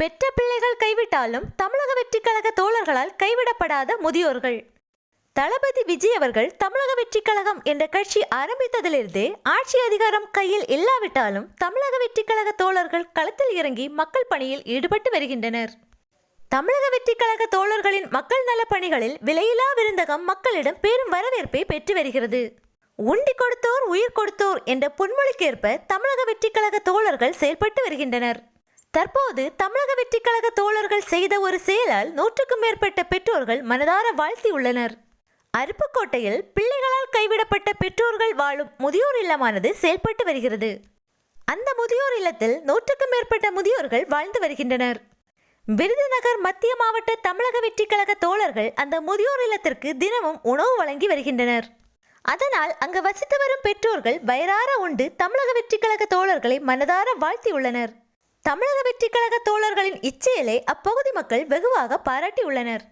பெற்ற பிள்ளைகள் கைவிட்டாலும் தமிழக வெற்றிக் கழக தோழர்களால் கைவிடப்படாத முதியோர்கள். தளபதி விஜய் அவர்கள் தமிழக வெற்றிக் கழகம் என்ற கட்சி ஆரம்பித்ததிலிருந்தே ஆட்சி அதிகாரம் கையில் இல்லாவிட்டாலும் தமிழக வெற்றிக் கழக தோழர்கள் களத்தில் இறங்கி மக்கள் பணியில் ஈடுபட்டு வருகின்றனர். தமிழக வெற்றிக் கழக தோழர்களின் மக்கள் நல பணிகளில் விலையில்லா விருந்தகம் மக்களிடம் பெரும் வரவேற்பை பெற்று வருகிறது. உண்டி கொடுத்தோர் உயிர் கொடுத்தோர் என்ற பொன்மொழிக்கேற்ப தமிழக வெற்றிக் கழக தோழர்கள் செயல்பட்டு வருகின்றனர். தற்போது தமிழக வெற்றிக் கழக தோழர்கள் செய்த ஒரு செயலால் நூற்றுக்கும் மேற்பட்ட பெற்றோர்கள் மனதார வாழ்த்தியுள்ளனர். அருப்புக்கோட்டையில் பிள்ளைகளால் கைவிடப்பட்ட பெற்றோர்கள் வாழும் முதியோர் இல்லமானது செயல்பட்டு வருகிறது. அந்த முதியோர் இல்லத்தில் நூற்றுக்கும் மேற்பட்ட முதியோர்கள் வாழ்ந்து வருகின்றனர். விருதுநகர் மத்திய மாவட்ட தமிழக வெற்றிக் கழக தோழர்கள் அந்த முதியோர் இல்லத்திற்கு தினமும் உணவு வழங்கி வருகின்றனர். அதனால் அங்கு வசித்து வரும் பெற்றோர்கள் வயிறார உண்டு தமிழக வெற்றிக் கழக தோழர்களை மனதார வாழ்த்தியுள்ளனர். தமிழக வெற்றிக் கழக தோழர்களின் இச்செயலை அப்பகுதி மக்கள் வெகுவாக பாராட்டியுள்ளனர்.